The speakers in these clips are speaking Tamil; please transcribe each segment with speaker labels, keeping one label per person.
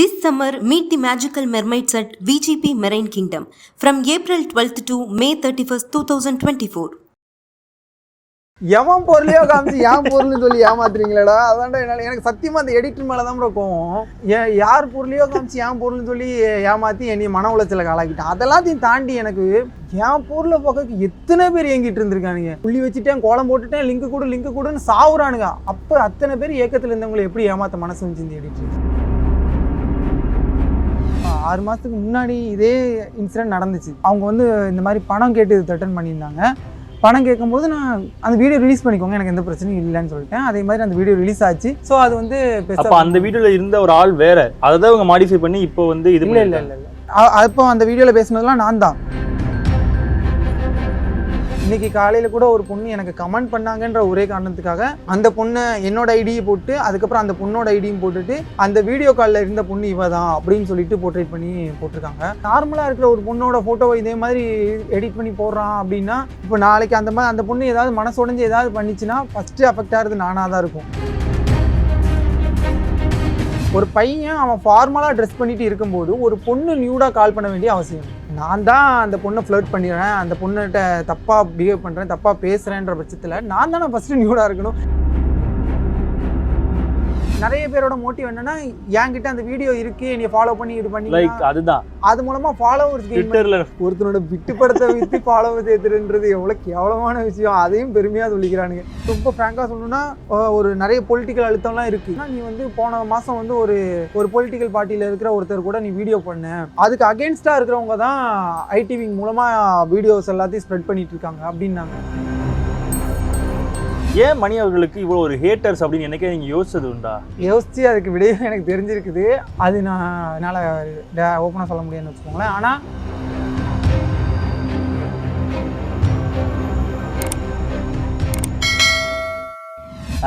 Speaker 1: This summer, meet the magical mermaids at VGP Marine Kingdom from April 12th to May 31st, 2024.
Speaker 2: எவன் பொருளையோ காமிச்சு என் பொருள்னு சொல்லி ஏமாத்துறீங்களடா. அதான்டா என்னால எனக்கு சத்தியமா அந்த எடிட்டர் மேலே தான் இருக்கும் ஏன் யார் பொருளையோ காமிச்சு என் பொருள்னு சொல்லி ஏமாத்தி என்னை மன உளைச்சல காலாக்கிட்டான் அதெல்லாத்தையும் தாண்டி எனக்கு என் பொருளை பக்கத்துக்கு எத்தனை பேர் ஏங்கிட்டு இருந்திருக்கானுங்க. புள்ளி வச்சுட்டேன் கோலம் போட்டுட்டேன் லிங்க் கொடு லிங்க் கொடுன்னு சாவுறானுங்க. அப்போ அத்தனை பேர் ஏக்கத்தில் இருந்தவங்களை எப்படி ஏமாத்த மனசு வந்துச்சு இந்த எடிட்டர் ஆறு மாதத்துக்கு முன்னாடி இதே இன்சிடென்ட் நடந்துச்சு. அவங்க வந்து இந்த மாதிரி பணம் கேட்டு ரிட்டர்ன் பண்ணியிருந்தாங்க. பணம் கேட்கும்போது நான் அந்த வீடியோ ரிலீஸ் பண்ணிக்கோங்க எனக்கு எந்த பிரச்சனையும் இல்லைன்னு சொல்லிட்டேன். அதே மாதிரி அந்த வீடியோ ரிலீஸ் ஆச்சு. ஸோ அது வந்து
Speaker 3: அப்ப அந்த வீடியோல இருந்த ஒரு ஆள் வேற. அதை தான் இவங்க மாடிஃபை பண்ணி இப்போ வந்து இது
Speaker 2: இல்ல இல்ல இல்ல அப்போ அந்த வீடியோல பேசுனதெல்லாம் நான் தான். இன்னைக்கு காலையில கூட ஒரு பொண்ணு எனக்கு கமெண்ட் பண்ணாங்கன்ற ஒரே காரணத்துக்காக அந்த பொண்ணை என்னோட ஐடியை போட்டு அதுக்கப்புறம் அந்த பொண்ணோட ஐடியும் போட்டுட்டு அந்த வீடியோ காலில் இருந்த பொண்ணு இவ தான் அப்படின்னு சொல்லிட்டு போர்ட்ரேட் பண்ணி போட்டிருக்காங்க நார்மலாக இருக்கிற ஒரு பொண்ணோட ஃபோட்டோவை இதே மாதிரி எடிட் பண்ணி போடுறான் அப்படின்னா இப்போ நாளைக்கு அந்த மாதிரி அந்த பொண்ணு ஏதாவது மனசுடைஞ்சு ஏதாவது பண்ணிச்சுன்னா ஃபஸ்ட்டு அஃபெக்ட் ஆகிறது நானாக தான் இருக்கும் ஒரு பையன் அவன் ஃபார்மலாக ட்ரெஸ் பண்ணிட்டு இருக்கும்போது ஒரு பொண்ணு நியூடாக கால் பண்ண வேண்டிய அவசியம் இல்லை. நான் தான் அந்த பொண்ணை ஃப்ளர்ட் பண்ணிடுறேன் அந்த பொண்ணுகிட்ட தப்பாக பிஹேவ் பண்ணுறேன் தப்பாக பேசுகிறேன்ற பட்சத்தில் நான் தானே ஃபஸ்ட்டு நியூடாக இருக்கணும். நிறைய பேரோட மோட்டிவ் என்னன்னா என்கிட்ட அந்த வீடியோ இருக்கு என்னை ஃபாலோ பண்ணி இது பண்ணி
Speaker 3: லைக் அதுதான்.
Speaker 2: அது மூலமா ஃபாலோவர்ஸ்
Speaker 3: ட்விட்டர்ல
Speaker 2: ஒருத்தனோட விட்டு படத்தை வித்து ஃபாலோவர் ஏத்துறன்றது எவ்வளோ கேவலமான விஷயம். அதையும் பெருமையாக சொல்லிக்கிறானுங்க. ரொம்ப ஃப்ராங்காக சொல்லணும்னா ஒரு நிறைய பொலிட்டிக்கல் அழுத்தம்லாம் இருக்கு. நீ வந்து போன மாதம் வந்து ஒரு ஒரு பொலிட்டிக்கல் பார்ட்டியில் இருக்கிற ஒருத்தர் கூட நீ வீடியோ பண்ண. அதுக்கு அகேன்ஸ்டாக இருக்கிறவங்க தான் ஐடிவி மூலமாக வீடியோஸ் எல்லாத்தையும் ஸ்ப்ரெட் பண்ணிட்டு இருக்காங்க அப்படின்னாங்க.
Speaker 3: ஏன் மணி அவர்களுக்கு இவ்வளவு ஒரு ஹேட்டர்ஸ் அப்படின்னு என்னைக்கே நீங்க யோசிச்சது உண்டா?
Speaker 2: யோசிச்சு அதுக்கு விடையே எனக்கு தெரிஞ்சிருக்குது. அது நான் என்னால் ஓப்பனாக சொல்ல முடியாதுன்னு வச்சுக்கோங்களேன். ஆனால்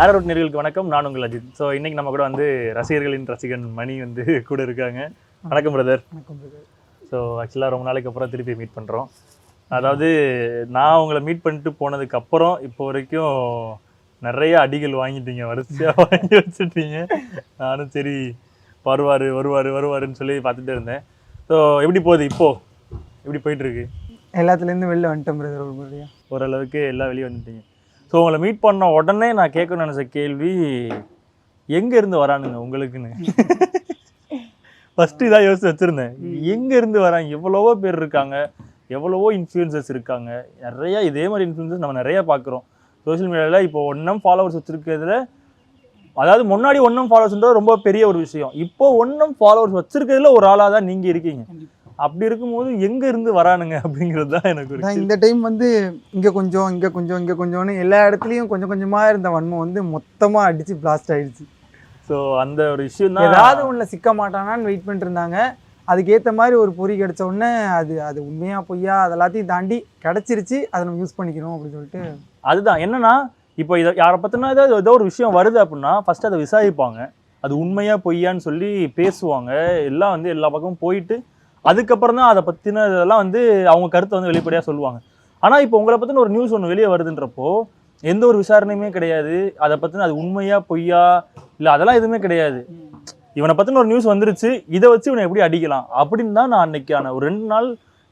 Speaker 3: ஆரோட் நேர்களுக்கு வணக்கம். நான் உங்கள் அஜித். ஸோ இன்னைக்கு நம்ம கூட வந்து ரசிகர்களின் ரசிகன் மணி வந்து கூட இருக்காங்க. வணக்கம் பிரதர்
Speaker 2: எனக்கு வந்து
Speaker 3: ஸோ ஆக்சுவலாக ரொம்ப நாளைக்கு அப்புறம் திருப்பி மீட் பண்ணுறோம் அதாவது நான் உங்களை மீட் பண்ணிட்டு போனதுக்கு அப்புறம் இப்போ வரைக்கும் நிறைய அடிகள் வாங்கிட்டீங்க வரிசையாக வாங்கி வச்சுட்டீங்க. நானும் சரி வருவார் வருவார் வருவாருன்னு சொல்லி பார்த்துட்டே இருந்தேன். ஸோ எப்படி போகுது இப்போ? எப்படி போயிட்டு இருக்கு
Speaker 2: எல்லாத்துலேருந்து வெளில வந்துட்டேன் பிரதர் ஒரு முறையாக
Speaker 3: ஓரளவுக்கு எல்லாம் வெளியே வந்துட்டீங்க. ஸோ உங்களை மீட் பண்ண உடனே நான் கேட்கணும்னு நினச்ச கேள்வி எங்கே இருந்து வரானுங்க உங்களுக்குன்னு? ஃபஸ்ட்டு இதாக யோசிச்சு வச்சுருந்தேன். எங்கே இருந்து வராங்க? எவ்வளவோ பேர் இருக்காங்க. எவ்வளவோ இன்ஃப்ளூயன்சர்ஸ் இருக்காங்க. நிறையா இதே மாதிரி இன்ஃப்ளூயன்சஸ் நம்ம நிறைய பார்க்குறோம். சோஷியல் மீடியாவில் இப்போ ஒன்றும் ஃபாலோவர்ஸ் வச்சுருக்கிறதுல அதாவது முன்னாடி ஒன்றும் ஃபாலோவர்ஸ்ன்றது ரொம்ப பெரிய ஒரு விஷயம். இப்போ ஒன்றும் ஃபாலோவர்ஸ் வச்சிருக்கிறதுல ஒரு ஆளாக தான் நீங்கள் இருக்கீங்க. அப்படி இருக்கும்போது எங்கே இருந்து வரானுங்க அப்படிங்கிறது தான் எனக்கு
Speaker 2: இந்த டைம் வந்து இங்கே கொஞ்சம் இங்கே கொஞ்சம் இங்கே கொஞ்சம்னு எல்லா இடத்துலையும் கொஞ்சம் கொஞ்சமாக இருந்த வன்மம் வந்து மொத்தமாக அடித்து பிளாஸ்ட் ஆயிடுச்சு.
Speaker 3: ஸோ அந்த ஒரு விஷயம் தான்
Speaker 2: ஏதாவது ஒன்றில் சிக்க மாட்டானான்னு வெயிட் பண்ணிட்டு இருந்தாங்க. அதுக்கேற்ற மாதிரி ஒரு பொறி கிடச்ச உடனே அது அது உண்மையாக பொய்யா அதெல்லாத்தையும் தாண்டி கிடச்சிருச்சு அதை நம்ம யூஸ் பண்ணிக்கணும் அப்படின்னு சொல்லிட்டு.
Speaker 3: அதுதான். என்னென்னா இப்போ இதை யாரை பற்றினா ஏதாவது ஏதோ ஒரு விஷயம் வருது அப்படின்னா ஃபஸ்ட்டு அதை விசாரிப்பாங்க. அது உண்மையாக பொய்யான்னு சொல்லி பேசுவாங்க. எல்லாம் வந்து எல்லா பக்கமும் போயிட்டு அதுக்கப்புறம் தான் அதை பற்றின இதெல்லாம் வந்து அவங்க கருத்தை வந்து வெளிப்படையாக சொல்லுவாங்க. ஆனால் இப்போ உங்களை பற்றின ஒரு நியூஸ் ஒன்று வெளியே வருதுன்றப்போ எந்த ஒரு விசாரணையுமே கிடையாது. அதை பற்றின அது உண்மையாக பொய்யா இல்லை அதெல்லாம் எதுவுமே கிடையாது. இவனை பற்றின ஒரு நியூஸ் வந்துருச்சு. இதை வச்சு இவனை எப்படி அடிக்கலாம்? அப்படின்னு தான் நான் அன்னைக்கான ஒரு ரெண்டு நாள்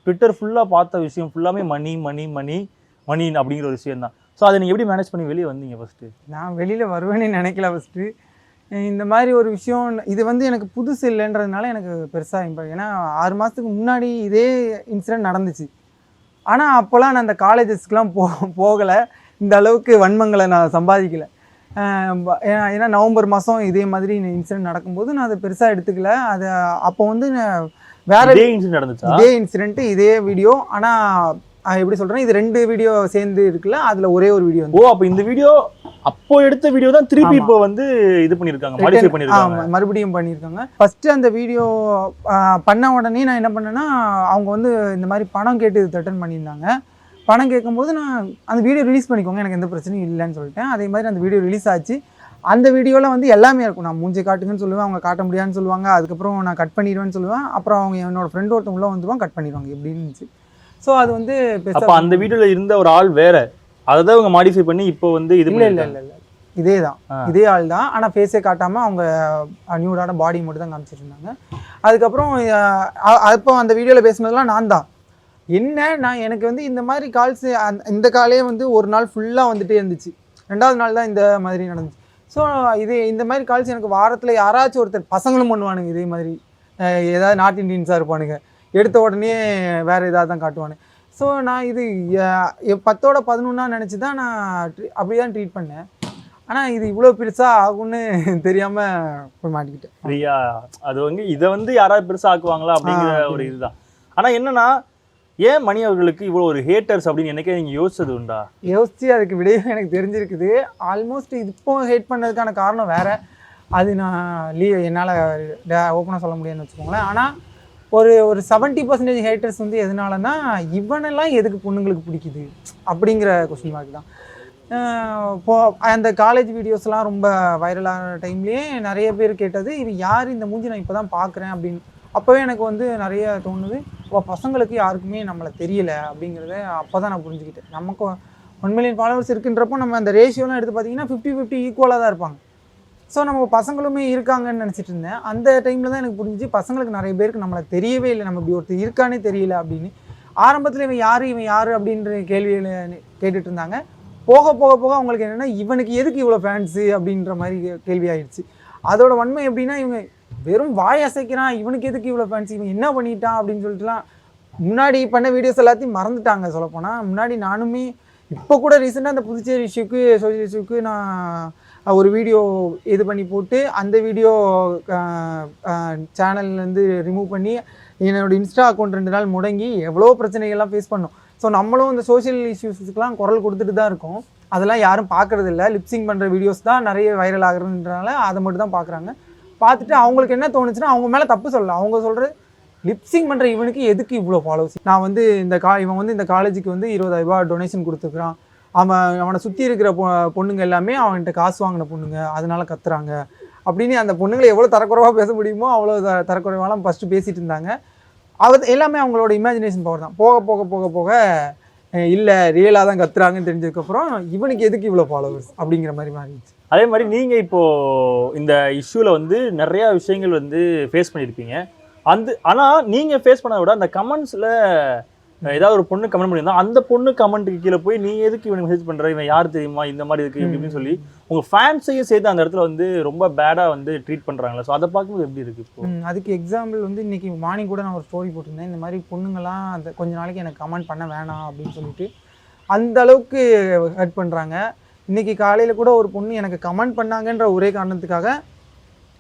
Speaker 3: ட்விட்டர் ஃபுல்லாக பார்த்த விஷயம். ஃபுல்லாமே மணி மணி மணி மணி அப்படிங்கிற ஒரு விஷயம் தான். ஸோ அதை நீங்கள் எப்படி மேனேஜ் பண்ணி வெளியே வந்தீங்க ஃபஸ்ட்டு
Speaker 2: நான் வெளியில் வருவேன்னு நினைக்கல ஃபஸ்ட்டு இந்த மாதிரி ஒரு விஷயம் இது வந்து எனக்கு புதுசு இல்லைன்றதுனால எனக்கு பெருசாக இம்பாக்ட் ஏன்னா ஆறு மாதத்துக்கு முன்னாடி இதே இன்சிடென்ட் நடந்துச்சு. ஆனால் அப்போல்லாம் நான் அந்த காலேஜஸ்க்கெலாம் போ போகலை. இந்த அளவுக்கு வன்மங்களை நான் சம்பாதிக்கலை. ஏன்னா நவம்பர் மாதம் இதே மாதிரி இன்சிடென்ட் நடக்கும்போது நான் அதை பெருசாக எடுத்துக்கல. அதை அப்போ வந்து வேற
Speaker 3: இதே இன்சிடென்ட் நடந்துச்சா?
Speaker 2: இதே இன்சிடென்ட் இதே வீடியோ ஆனால் எப்படி சொல்கிறேன் இது ரெண்டு வீடியோ சேர்ந்து இருக்குல்ல அதில் ஒரே ஒரு வீடியோ
Speaker 3: ஓ அப்போ இந்த வீடியோ அப்போ எடுத்த வீடியோ தான் திருப்பி. இப்போ வந்து இது பண்ணியிருக்காங்க மாடிஃபை பண்ணியிருக்காங்க.
Speaker 2: மறுபடியும் பண்ணியிருக்காங்க. ஃபர்ஸ்ட் அந்த வீடியோ பண்ண உடனே நான் என்ன பண்ணேன்னா அவங்க வந்து இந்த மாதிரி பணம் கேட்டு ரிட்டர்ன் பண்ணியிருந்தாங்க. பணம் கேட்கும்போது நான் அந்த வீடியோ ரிலீஸ் பண்ணிக்கோங்க எனக்கு எந்த பிரச்சனையும் இல்லைன்னு சொல்லிட்டேன். அதே மாதிரி அந்த வீடியோ ரிலீஸ் ஆச்சு. அந்த வீடியோவில் வந்து எல்லாமே இருக்கும். நான் மூஞ்சி காட்டுங்கன்னு சொல்லுவேன் அவங்க காட்ட முடியாதுன்னு சொல்லுவாங்க. அதுக்கப்புறம் நான் கட் பண்ணிடுவேன்னு சொல்லுவேன். அப்புறம் அவங்க என்னோட ஃப்ரெண்ட் ஒருத்தவங்க உள்ள வந்துருவாங்க கட் பண்ணிடுவாங்க. எப்படின்னு இருந்துச்சு. ஸோ அது வந்து
Speaker 3: அப்போ அந்த வீடியோல இருந்த ஒரு ஆள் வேற. அதை தான் இவங்க மாடிஃபை பண்ணி இப்போ வந்து இது
Speaker 2: இல்லை இல்லை இல்லை இல்லை. இதே தான். இதே ஆள் தான். ஆனால் ஃபேஸே காட்டாமல் அவங்க நியூடான பாடி மட்டும் தான் காமிச்சிட்டு இருந்தாங்க. அதுக்கப்புறம் அப்போ அந்த வீடியோவில் பேசுனதெல்லாம் நான் தான். என்ன? நான் எனக்கு வந்து இந்த மாதிரி கால்ஸ் இந்த காலே வந்து ஒரு நாள் ஃபுல்லாக வந்துட்டே இருந்துச்சு. ரெண்டாவது நாள் தான் இந்த மாதிரி நடந்துச்சு. ஸோ இது இந்த மாதிரி கால்ஸ் எனக்கு வாரத்தில் யாராச்சும் ஒருத்தர் பசங்களும் பண்ணுவானுங்க இதே மாதிரி. ஏதாவது நார்த் இந்தியன்ஸாக இருப்பானுங்க. எடுத்த உடனே வேறு ஏதாவது தான் காட்டுவானுங்க ஸோ நான் இது பத்தோட பதினொன்னா நினச்சி தான் நான் அப்படி தான் ட்ரீட் பண்ணேன். ஆனால் இது இவ்வளோ பெருசாக ஆகும்னு தெரியாமல் போய் மாட்டிக்கிட்டேன்.
Speaker 3: ஃப்ரீயா அது வந்து இதை வந்து யாராவது பெருசா ஆக்குவாங்களா அப்படிங்கிற ஒரு இதுதான். ஆனா என்னன்னா ஏன் மணி அவர்களுக்கு இவ்வளோ ஒரு ஹேட்டர்ஸ் அப்படின்னு எனக்கே நீங்கள் யோசிச்சது உண்டா?
Speaker 2: யோசிச்சு அதுக்கு விடையும் எனக்கு தெரிஞ்சிருக்குது. ஆல்மோஸ்ட் இப்போ ஹேட் பண்ணதுக்கான காரணம் வேற. அது நான் லீவ் என்னால் ஓப்பனாக சொல்ல முடியாதுன்னு வச்சுக்கோங்களேன். ஆனால் ஒரு ஒரு செவன்ட்டி பர்சன்டேஜ் ஹேட்டர்ஸ் வந்து எதனாலன்னா இவனெல்லாம் எதுக்கு பொண்ணுங்களுக்கு பிடிக்குது? அப்படிங்கிற கொஸ்டின் மார்க் தான். இப்போ அந்த காலேஜ் வீடியோஸ்லாம் ரொம்ப வைரலான டைம்லேயே நிறைய பேர் கேட்டது இது யார் இந்த மூஞ்சி நான் இப்போ தான் பார்க்குறேன் அப்படின்னு. அப்போவே எனக்கு வந்து நிறைய தோணுது. இப்போ பசங்களுக்கு யாருக்குமே நம்மளை தெரியல அப்படிங்கிறத அப்போ தான் நான் புரிஞ்சுக்கிட்டேன். நமக்கு ஒன் மில்லியன் ஃபாலோவர்ஸ் இருக்குன்றப்போ நம்ம அந்த ரேஷியோலாம் எடுத்து பார்த்தீங்கன்னா ஃபிஃப்டி ஃபிஃப்டி ஈக்குவலாக தான் இருப்பாங்க. ஸோ நம்ம பசங்களுமே இருக்காங்கன்னு நினச்சிட்டு இருந்தேன். அந்த டைமில் தான் எனக்கு புரிஞ்சு பசங்களுக்கு நிறைய பேருக்கு நம்மளை தெரியவே இல்லை. நம்ம இப்படி ஒருத்தர் இருக்கானே தெரியல அப்படின்னு. ஆரம்பத்தில் இவன் யார் இவன் யார் அப்படின்ற கேள்வியில் கேட்டுட்டு இருந்தாங்க. போக போக போக அவங்களுக்கு என்னென்னா இவனுக்கு எதுக்கு இவ்வளோ ஃபேன்ஸு அப்படின்ற மாதிரி கே- கேள்வி ஆயிடுச்சு அதோட வன்மை எப்படின்னா இவங்க வெறும் வாய் அசைக்கிறான் இவனுக்கு எதுக்கு இவ்வளோ ஃபேன்ஸ் இவன் என்ன பண்ணிட்டான் அப்படின்னு சொல்லிட்டுலாம் முன்னாடி பண்ண வீடியோஸ் எல்லாத்தையும் மறந்துட்டாங்க சொல்லப்போனால் முன்னாடி நானுமே இப்போ கூட ரீசெண்டாக அந்த புதுச்சேரி இஷ்யூக்கு சோசியல் இஷ்யூக்கு நான் ஒரு வீடியோ இது பண்ணி போட்டு அந்த வீடியோ சேனல்லேருந்து ரிமூவ் பண்ணி என்னோட இன்ஸ்டா அக்கௌண்ட் ரெண்டு நாள் முடங்கி எவ்வளோ பிரச்சனைகள்லாம் ஃபேஸ் பண்ணோம். ஸோ நம்மளும் இந்த சோஷியல் இஷ்யூஸுக்கெலாம் குரல் கொடுத்துட்டு தான் இருக்கோம். அதெல்லாம் யாரும் பார்க்குறதில்ல. லிப்ஸிங் பண்ணுற வீடியோஸ் தான் நிறைய வைரல் ஆகுறதுன்றனால அதை மட்டும் தான் பார்க்குறாங்க. பார்த்துட்டு அவங்களுக்கு என்ன தோணுச்சுன்னா அவங்க மேலே தப்பு சொல்லலாம் அவங்க சொல்கிற லிப்சிங் பண்ணுற இவனுக்கு எதுக்கு இவ்வளோ ஃபாலோஸ் நான் வந்து இந்த கா இவன் வந்து இந்த காலேஜுக்கு வந்து இருபதாயிரம் டொனேஷன் கொடுத்துருக்குறான். அவன் அவனை சுற்றி இருக்கிற பொ பொண்ணுங்க எல்லாமே அவன்கிட்ட காசு வாங்கின பொண்ணுங்க. அதனால கத்துறாங்க. அப்படின்னு அந்த பொண்ணுங்களை எவ்வளோ தரக்குறைவாக பேச முடியுமோ அவ்வளோ த தரக்குறைவாலாம் ஃபஸ்ட்டு பேசிட்டு இருந்தாங்க. அது எல்லாமே அவங்களோட இமேஜினேஷன் பவர் தான். போக போக போக போக இல்லை ரியலாக தான் கத்துறாங்கன்னு தெரிஞ்சதுக்கப்புறம் இவனுக்கு எதுக்கு இவ்வளோ ஃபாலோவர்ஸ் அப்படிங்கிற மாதிரி மாறிடுச்சு.
Speaker 3: அதே மாதிரி நீங்க இப்போ இந்த இஷ்யூல வந்து நிறைய விஷயங்கள் வந்து ஃபேஸ் பண்ணியிருப்பீங்க. அந்த ஆனா நீங்க ஃபேஸ் பண்ணதை விட அந்த கமெண்ட்ஸ்ல ஏதாவது ஒரு பொண்ணு கமெண்ட் பண்ணியிருந்தா அந்த பொண்ணு கமெண்ட்டுக்கு கீழே போய் நீ எதுக்கு இவனுக்கு மெசேஜ் பண்ற? இவன் யார் தெரியுமா? இந்த மாதிரி இருக்கு இப்படி இப்படின்னு சொல்லி உங்க ஃபேன்ஸையும் சேர்த்து அந்த இடத்துல வந்து ரொம்ப பேடா வந்து ட்ரீட் பண்றாங்களா? ஸோ அதை பார்க்கும்போது எப்படி இருக்கு இப்போ?
Speaker 2: ம், அதுக்கு எக்ஸாம்பிள் வந்து இன்னைக்கு மார்னிங் கூட நான் ஒரு ஸ்டோரி போட்டிருந்தேன். இந்த மாதிரி பொண்ணுங்களாம் அந்த கொஞ்ச நாளைக்கு எனக்கு கமெண்ட் பண்ண வேணாம் அப்படின்னு சொல்லிட்டு அந்த அளவுக்கு ஹர்ட் பண்ணுறாங்க இன்றைக்கி காலையில் கூட ஒரு பொண்ணு எனக்கு கமெண்ட் பண்ணாங்கன்ற ஒரே காரணத்துக்காக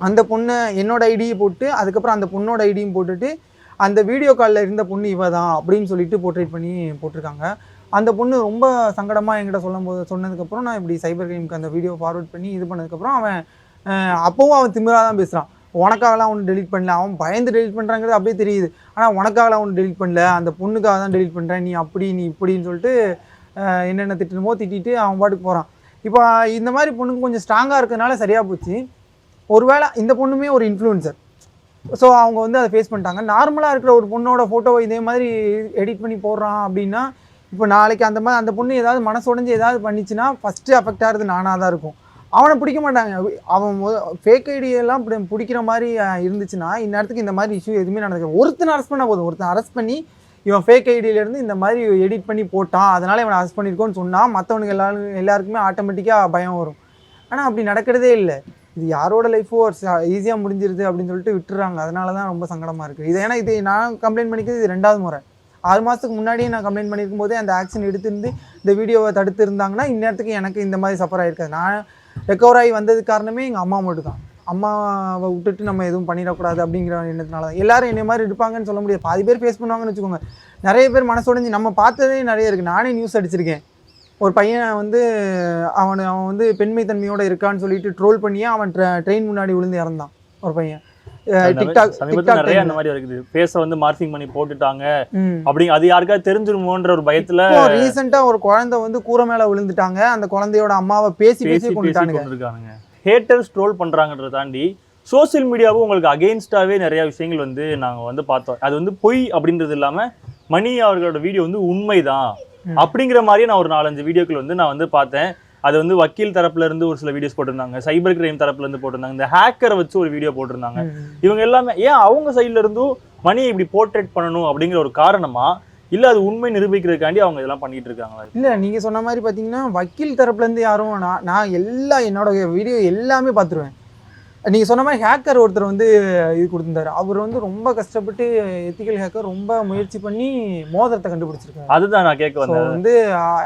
Speaker 2: அந்த பொண்ணை என்னோட ஐடியை போட்டு அதுக்கப்புறம் அந்த பொண்ணோட ஐடியும் போட்டுட்டு அந்த வீடியோ காலில் இருந்த பொண்ணு இவ தான் அப்படின்னு சொல்லிட்டு போர்ட்ரேட் பண்ணி போட்டிருக்காங்க. அந்த பொண்ணு ரொம்ப சங்கடமாக என்கிட்ட சொல்லும் போது சொன்னதுக்கப்புறம் நான் இப்படி சைபர் கிரைமுக்கு அந்த வீடியோ ஃபார்வர்ட் பண்ணி இது பண்ணதுக்கப்புறம் அவன் அப்போவும் அவன் திமிராக தான் பேசுகிறான் உனக்காகலாம் ஒன்று டெலிட் பண்ணல. அவன் பயந்து டெலிட் பண்ணுறாங்கிறது அப்படியே தெரியுது. ஆனால் உனக்காகலாம் ஒன்று டெலிட் பண்ணல. அந்த பொண்ணுக்காக தான் டெலிட் பண்ணுறேன் நீ அப்படி நீ இப்படின்னு சொல்லிட்டு என்னென்ன திட்டணுமோ திட்டிட்டு அவன் பாட்டுக்கு போகிறான் இப்போ இந்த மாதிரி பொண்ணுங்க கொஞ்சம் ஸ்ட்ராங்காக இருக்கிறதுனால சரியாக போச்சு. ஒருவேளை இந்த பொண்ணுமே ஒரு இன்ஃப்ளூயன்சர் ஸோ அவங்க வந்து அதை ஃபேஸ் பண்ணிட்டாங்க. நார்மலாக இருக்கிற ஒரு பொண்ணோட ஃபோட்டோவை இதே மாதிரி எடிட் பண்ணி போடுறான் அப்படின்னா இப்போ நாளைக்கு அந்த மாதிரி அந்த பொண்ணு ஏதாவது மனசு உடஞ்சி ஏதாவது பண்ணிச்சுன்னா ஃபஸ்ட்டு அஃபெக்ட் ஆகிறது நானாக தான் இருக்கும். அவனை பிடிக்க மாட்டாங்க. அவன் ஃபேக் ஐடியெல்லாம் பிடிக்கிற மாதிரி இருந்துச்சுன்னா இந்நேரத்துக்கு இந்த மாதிரி இஷ்யூ எதுவுமே நடந்துக்க ஒருத்தனை அரெஸ்ட் பண்ணால் போதும். ஒருத்தன் அரெஸ்ட் பண்ணி இவன் ஃபேக் ஐடியிலேருந்து இந்த மாதிரி எடிட் பண்ணி போட்டான் அதனால் இவனை அரெஸ்ட் பண்ணியிருக்கோன்னு சொன்னால் மற்றவனுக்கு எல்லாரும் எல்லாருக்குமே ஆட்டோமேட்டிக்காக பயம் வரும். ஆனால் அப்படி நடக்கிறதே இல்லை. இது யாரோட லைஃபோ ஈஸியாக முடிஞ்சிருது அப்படின்னு சொல்லிட்டு விட்டுறாங்க. அதனால தான் ரொம்ப சங்கடமாக இருக்குது இது ஏன்னா இது நான் கம்ப்ளைண்ட் பண்ணிக்கிறது இது ரெண்டாவது முறை. ஆறு மாதத்துக்கு முன்னாடியே நான் கம்ப்ளைண்ட் பண்ணியிருக்கும் போதே அந்த ஆக்ஷன் எடுத்திருந்து இந்த வீடியோவை தடுத்து இருந்தாங்கன்னா இந்நேரத்துக்கு எனக்கு இந்த மாதிரி சஃபர் ஆகிருக்காது நான் ரெக்கவர் ஆகி வந்தது காரணமே எங்கள் அம்மா மட்டும் தான் அம்மாவை விட்டுட்டு நம்ம எதுவும் பண்ணிடக்கூடாது அப்படிங்கிற எண்ணத்தினால தான் எல்லாரும் என்னை மாதிரி இருப்பாங்கன்னு சொல்ல முடியாது. பாதி பேர் ஃபேஸ் பண்ணுவாங்கன்னு வச்சுக்கோங்க. நிறைய பேர் மனசுடைஞ்சு நம்ம பார்த்ததே நிறைய இருக்குது நானே நியூஸ் அடிச்சிருக்கேன். ஒரு பையன் வந்து அவன் அவன் வந்து பெண்மை தன்மையோட இருக்கான்னு சொல்லிட்டு ட்ரோல் பண்ணியே அவன் ட்ரெயின் முன்னாடி விழுந்து இறந்தான். ஒரு பையன். டிக்டாக்
Speaker 3: நிறைய அந்த மாதிரி இருக்குது. ஃபேஸை வந்து மார்ஃபிங் பண்ணி போட்டுட்டாங்க. அப்படி அது யாருக்காவது தெரிஞ்சிருமோன்ற ஒரு பயத்துல
Speaker 2: ரீசெண்டா ஒரு குழந்தை வந்து கூரை மேல விழுந்துட்டாங்க. அந்த குழந்தையோட அம்மாவை பேசி பேசி
Speaker 3: பேசி பேசி
Speaker 2: கொண்டுட்டானுங்க.
Speaker 3: ஹேட்டர்ஸ் ட்ரோல் பண்றாங்கன்றத தாண்டி சோஷியல் மீடியாவும் உங்களுக்கு அகெயின்ஸ்டாவே நிறைய விஷயங்கள் வந்து நாங்க வந்து பார்த்தோம். அது வந்து பொய் அப்படின்றது இல்லாம மணி அவர்களோட வீடியோ வந்து உண்மைதான். அப்படிங்கிற மாதிரியே நான் ஒரு நாலஞ்சு வீடியோக்கள் வந்து நான் வந்து பார்த்தேன். அது வந்து வக்கீல் தரப்புல இருந்து ஒரு சில வீடியோஸ் போட்டிருந்தாங்க. சைபர் கிரைம் தரப்புல இருந்து போட்டிருந்தாங்க. இந்த ஹேக்கரை வச்சு ஒரு வீடியோ போட்டிருந்தாங்க. இவங்க எல்லாமே ஏன் அவங்க சைடுல இருந்தும் மணியை இப்படி போர்ட்ரேட் பண்ணணும் அப்படிங்கிற ஒரு காரணமா இல்ல அது உண்மை நிரூபிக்கிறதுக்காண்டி அவங்க இதெல்லாம் பண்ணிட்டு இருக்காங்களா?
Speaker 2: இல்லை நீங்கள் சொன்ன மாதிரி பார்த்தீங்கன்னா வக்கீல் தரப்புலேருந்து யாரும் நான் நான் எல்லா என்னோட வீடியோ எல்லாமே பார்த்துருவேன் நீங்கள் சொன்ன மாதிரி ஹேக்கர் ஒருத்தர் வந்து இது கொடுத்துருந்தாரு. அவர் வந்து ரொம்ப கஷ்டப்பட்டு எத்திக்கல் ஹேக்கர் ரொம்ப முயற்சி பண்ணி மோதிரத்தை கண்டுபிடிச்சிருக்காரு.
Speaker 3: அதுதான் நான் கேட்க வந்தேன்.
Speaker 2: வந்து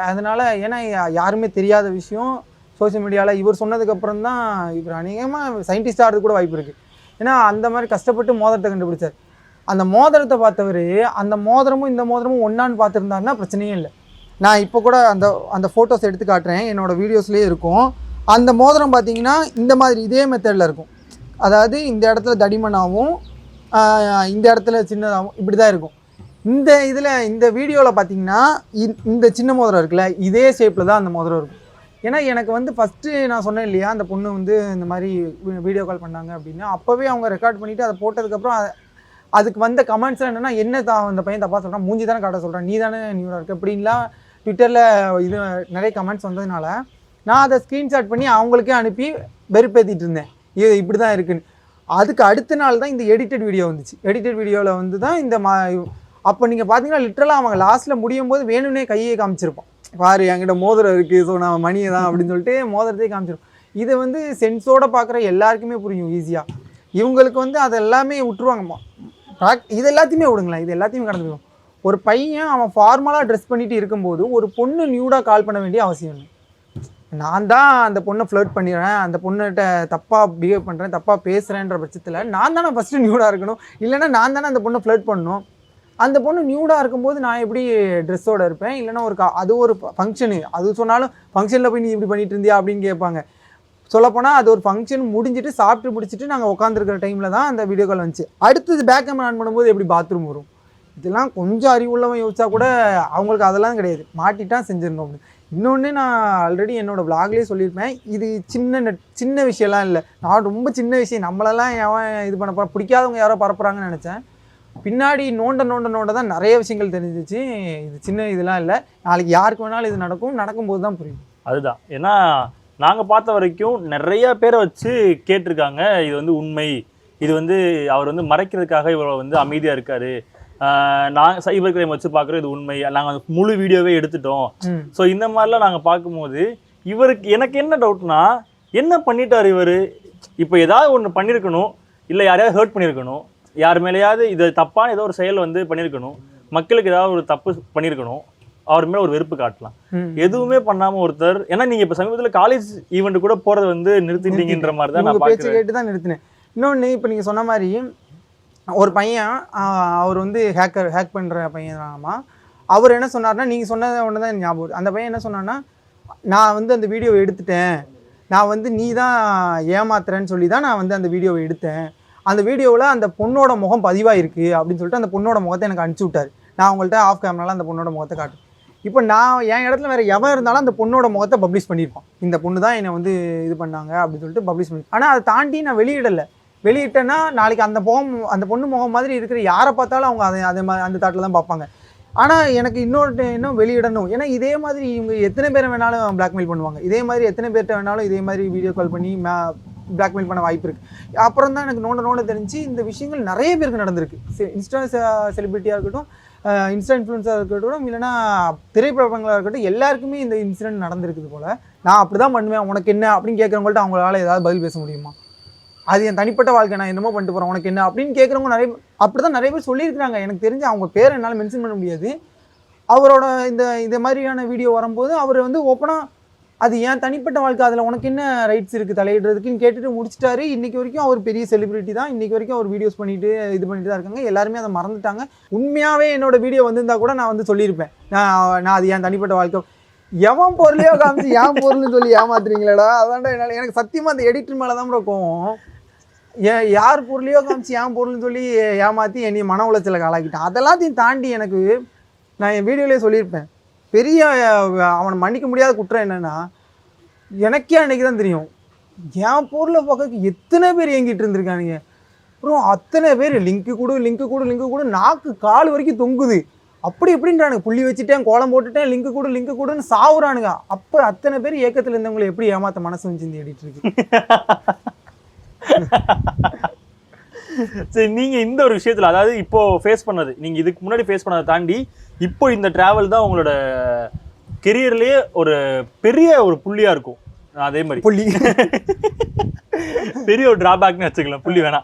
Speaker 2: அதனால ஏன்னா யாருமே தெரியாத விஷயம். சோஷியல் மீடியாவில் இவர் சொன்னதுக்கு அப்புறம் தான் இவர் அநேகமாக சயின்டிஸ்ட் ஆகிறது கூட வாய்ப்பு இருக்குது ஏன்னா அந்த மாதிரி கஷ்டப்பட்டு மோதிரத்தை கண்டுபிடிச்சார். அந்த மோதிரத்தை பார்த்தவர் அந்த மோதிரமும் இந்த மோதிரமும் ஒன்றான்னு பார்த்துருந்தாருன்னா பிரச்சனையே இல்லை. நான் இப்போ கூட அந்த அந்த ஃபோட்டோஸ் எடுத்து காட்டுறேன். என்னோடய வீடியோஸ்லேயே இருக்கும். அந்த மோதிரம் பார்த்தீங்கன்னா இந்த மாதிரி இதே மெத்தடில் இருக்கும். அதாவது இந்த இடத்துல தடிமனாகவும் இந்த இடத்துல சின்னதாகவும் இப்படி தான் இருக்கும். இந்த இதில் இந்த வீடியோவில் பார்த்தீங்கன்னா இந்த சின்ன மோதிரம் இருக்குல்ல இதே ஷேப்பில் தான் அந்த மோதிரம் இருக்கும். ஏன்னா எனக்கு வந்து ஃபஸ்ட்டு நான் சொன்னேன் இல்லையா அந்த பொண்ணு வந்து இந்த மாதிரி வீடியோ கால் பண்ணாங்க அப்படின்னு. அப்போவே அவங்க ரெக்கார்ட் பண்ணிவிட்டு அதை போட்டதுக்கப்புறம் அதுக்கு வந்த கமெண்ட்ஸ் என்னன்னா என்ன தான் அந்த பையன் தப்பாக சொல்கிறான் மூஞ்சி தானே காட்ட சொல்கிறான் நீ தானே நியூராக இருக்கு? அப்படின்லாம் ட்விட்டரில் இது நிறைய கமெண்ட்ஸ் வந்ததுனால நான் அதை ஸ்க்ரீன்ஷாட் பண்ணி அவங்களுக்கே அனுப்பி வெறுப்பேற்றிட்டு இருந்தேன். இது இப்படி தான் இருக்குன்னு. அதுக்கு அடுத்த நாள் தான் இந்த எடிட்டட் வீடியோ வந்துச்சு. எடிட்டட் வீடியோவில் வந்து தான் இந்த மா அப்போ நீங்கள் பார்த்தீங்கன்னா லிட்டரலாக அவங்க லாஸ்ட்டில் முடியும் போது வேணும்னே கையை காமிச்சிருப்பான். பாரு என்கிட்ட மோதிரம் இருக்குது ஸோ நான் மணியை தான் அப்படின்னு சொல்லிட்டு மோதிரத்தையே காமிச்சிருப்போம் இதை வந்து சென்ஸோட பார்க்குற எல்லாருக்குமே புரியும் ஈஸியாக இவங்களுக்கு வந்து அது எல்லாமே விட்டுருவாங்கம்மா. ப்ராக் இது எல்லாத்தையுமே விடுங்களேன். இது எல்லாத்தையுமே கடந்து போயிடும். ஒரு பையன் அவன் ஃபார்மலாக ட்ரெஸ் பண்ணிட்டு இருக்கும்போது ஒரு பொண்ணு நியூடாக கால் பண்ண வேண்டிய அவசியம் இல்லை. நான் தான் அந்த பொண்ணை ஃப்ளர்ட் பண்ணிடுறேன் அந்த பொண்ணுகிட்ட தப்பாக பிஹேவ் பண்ணுறேன் தப்பாக பேசுகிறேன்ற பட்சத்தில் நான் தானே ஃபஸ்ட்டு நியூடாக இருக்கணும். இல்லைன்னா நான் தானே அந்த பொண்ணை ஃப்ளர்ட் பண்ணணும். அந்த பொண்ணு நியூடாக இருக்கும்போது நான் எப்படி ட்ரெஸ்ஸோட இருப்பேன்? இல்லைன்னா ஒரு கா அது ஒரு ஃபங்க்ஷனு அது சொன்னாலும் ஃபங்க்ஷனில் போய் நீ இப்படி பண்ணிட்டு இருந்தியா அப்படின்னு கேட்பாங்க. சொல்லப்போனால் அது ஒரு ஃபங்க்ஷன் முடிஞ்சிட்டு சாப்பிட்டு முடிச்சிட்டு நாங்கள் உட்காந்துருக்கிற டைமில் தான் அந்த வீடியோ கால் வந்துச்சு. அடுத்தது பேக் கேமரா ஆன் பண்ணும்போது எப்படி பாத்ரூம் வரும்? இதெல்லாம் கொஞ்சம் அறிவுள்ளவன் யோசிச்சா கூட அவங்களுக்கு அதெல்லாம் கிடையாது. மாட்டிட்டான் செஞ்சிருந்தோம் அப்படின்னு. இன்னொன்று நான் ஆல்ரெடி என்னோடய விளாக்லேயே சொல்லியிருப்பேன். இது சின்ன நெட் சின்ன விஷயம்லாம் இல்லை. நான் ரொம்ப சின்ன விஷயம். நம்மளெல்லாம் எவன் இது பண்ண போகிற பிடிக்காதவங்க யாரோ பரப்புகிறாங்கன்னு நினச்சேன். பின்னாடி நோண்ட நோண்ட நோண்ட தான் நிறைய விஷயங்கள் தெரிஞ்சிச்சு. இது சின்ன இதெல்லாம் இல்லை. நாளைக்கு யாருக்கு வேணாலும் இது நடக்கும். நடக்கும்போது தான் புரியும்.
Speaker 3: அதுதான். ஏன்னா நாங்க பார்த்த வரைக்கும் நிறைய பேரை வச்சு கேட்டிருக்காங்க. இது வந்து உண்மை. இது வந்து அவர் வந்து மறைக்கிறதுக்காக இவர் வந்து அமைதியா இருக்காரு. நான் சைபர் கிரைம் வச்சு பார்க்குறோம் இது உண்மை. நாங்கள் முழு வீடியோவே எடுத்துட்டோம். ஸோ இந்த மாதிரிலாம் நாங்கள் பார்க்கும்போது இவருக்கு எனக்கு என்ன டவுட்னா என்ன பண்ணிட்டார் இவர்? இப்போ ஏதாவது ஒன்று பண்ணியிருக்கணும் இல்லை யாரையாவது ஹர்ட் பண்ணியிருக்கணும் யார் மேலேயாவது இது தப்பான ஏதோ ஒரு செயல் வந்து பண்ணியிருக்கணும் மக்களுக்கு ஏதாவது ஒரு தப்பு பண்ணியிருக்கணும் அவர் மேலே ஒரு வெறுப்பு காட்டலாம். எதுவுமே பண்ணாம ஒருத்தர் ஏன்னா நீங்க இப்ப சமீபத்துல காலேஜ் ஈவெண்ட் கூட போறது வந்து நிறுத்திட்டீங்கன்ற மாதிரி தான் நான்
Speaker 2: பேச்சு கேட்டு தான் நிறுத்தினேன். இன்னொன்று இப்போ நீங்கள் சொன்ன மாதிரி ஒரு பையன் அவர் வந்து ஹேக்கர் ஹேக் பண்ணுற பையன் தானாமா அவர் என்ன சொன்னார்னா நீங்கள் சொன்னது ஒன்று தான் ஞாபகம். அந்த பையன் என்ன சொன்னான்னா நான் வந்து அந்த வீடியோவை எடுத்துட்டேன். நான் வந்து நீ தான் ஏமாத்துறேன்னு சொல்லி தான் நான் வந்து அந்த வீடியோவை எடுத்தேன். அந்த வீடியோவில் அந்த பொண்ணோட முகம் பதிவாயிருக்கு அப்படின்னு சொல்லிட்டு அந்த பொண்ணோட முகத்தை எனக்கு அனுப்பிச்சி விட்டாரு. நான் உங்கள்கிட்ட ஆஃப் கேமரால அந்த பொண்ணோட முகத்தை காட்டு இப்போ நான் என் இடத்துல வேறு எவன் இருந்தாலும் அந்த பொண்ணோட முகத்தை பப்ளிஷ் பண்ணியிருப்பான். இந்த பொண்ணு தான் என்னை வந்து இது பண்ணாங்க அப்படின்னு சொல்லிட்டு பப்ளிஷ் பண்ணி ஆனால் அதை தாண்டி நான் வெளியிடலை. வெளியிட்டேன்னா நாளைக்கு அந்த முகம் அந்த பொண்ணு முகம் மாதிரி இருக்கிற யாரை பார்த்தாலும் அவங்க அதை அதே மாதிரி அந்த தாட்டில் தான் பார்ப்பாங்க. ஆனால் எனக்கு இன்னொரு இன்னும் வெளியிடணும். ஏன்னா இதே மாதிரி இவங்க எத்தனை பேரை வேணாலும் பிளாக்மெயில் பண்ணுவாங்க. இதே மாதிரி எத்தனை பேர்கிட்ட வேணாலும் இதே மாதிரி வீடியோ கால் பண்ணி பிளாக்மெயில் பண்ண வாய்ப்பு இருக்குது அப்புறம் தான் எனக்கு நோண்ட நோண்ட தெரிஞ்சு இந்த விஷயங்கள் நிறைய பேருக்கு நடந்திருக்கு. இன்ஸ்டா செலிபிரிட்டியாக இருக்கட்டும் இன்ஸ்டா இன்ஃப்ளூன்ஸாக இருக்கட்டும் இல்லைன்னா திரைப்படங்களாக இருக்கட்டும் எல்லாருக்குமே இந்த இன்சிடென்ட் நடந்திருக்குது போல். நான் அப்படி தான் பண்ணுவேன். உனக்கு என்ன? அப்படின்னு கேட்குறவங்கள்ட்ட அவங்களால ஏதாவது பதில் பேச முடியுமா? அது என் தனிப்பட்ட வாழ்க்கை. நான் என்னமோ பண்ணிட்டு போகிறேன் உனக்கு என்ன? அப்படின்னு கேட்குறவங்க நிறைய அப்படி தான் நிறைய பேர் சொல்லியிருக்கிறாங்க. எனக்கு தெரிஞ்சு அவங்க பேரை என்னால் மென்ஷன் பண்ண முடியாது. அவரோட இந்த இந்த மாதிரியான வீடியோ வரும்போது அவர் வந்து ஓப்பனாக அது ஏன் தனிப்பட்ட வாழ்க்கை? அதில் உனக்கு என்ன ரைட்ஸ் இருக்குது தலையிடுறதுக்குன்னு கேட்டுட்டு முடிச்சிட்டாரு. இன்னைக்கு வரைக்கும் அவர் பெரிய செலிபிரிட்டி தான். இன்னைக்கு வரைக்கும் அவர் வீடியோஸ் பண்ணிட்டு இது பண்ணிட்டு தான் இருக்காங்க. எல்லாருமே அதை மறந்துட்டாங்க. உண்மையாகவே என்னோட வீடியோ வந்திருந்தா கூட நான் வந்து சொல்லியிருப்பேன். நான் நான் அது என் தனிப்பட்ட வாழ்க்கை? எவன் பொருளையோ காமிச்சு ஏன் பொருள்னு சொல்லி ஏமாத்துறீங்களேடா? அதான்டா என்னால் எனக்கு சத்தியமாக அந்த எடிட்டர் மேலே தான் கோவம். ஏன் யார் பொருளையோ காமிச்சு ஏன் பொருள்னு சொல்லி ஏமாற்றி என்னை மன உளைச்சலுக்கு காலாக்கிட்டேன் அதெல்லாத்தையும் தாண்டி எனக்கு நான் என் வீடியோலேயே சொல்லியிருப்பேன். பெரிய அவனை மன்னிக்க முடியாத குற்றம் என்னென்னா எனக்கே அன்றைக்கி தான் தெரியும். என் பொருளை பார்க்க எத்தனை பேர் இயங்கிட்டு இருந்திருக்கானுங்க. அப்புறம் அத்தனை பேர் லிங்க்கு கொடு லிங்க்கு கொடு லிங்க்கு கொடு நாக்கு கால் வரைக்கும் தொங்குது. அப்படி எப்படின்றானுங்க புள்ளி வச்சுட்டேன் கோலம் போட்டுட்டேன் லிங்க் கொடு லிங்க் கொடுன்னு சாவுறானுங்க. அப்போ அத்தனை பேர் ஏக்கத்தில் இருந்தவங்களை எப்படி ஏமாத்த மனசு வந்து ஏடிட்டு இருக்கு?
Speaker 3: சரி நீங்கள் இந்த ஒரு விஷயத்தில் அதாவது இப்போ ஃபேஸ் பண்ணது நீங்கள் இதுக்கு முன்னாடி ஃபேஸ் பண்ணதை தாண்டி இப்போ இந்த டிராவல் தான் உங்களோட கெரியர்லயே ஒரு பெரிய ஒரு புள்ளியா இருக்கும். அதே மாதிரி.
Speaker 2: புள்ளி.
Speaker 3: பெரிய ஒரு டிராபேக்னு வச்சுக்கலாம். புள்ளி வேணாம்.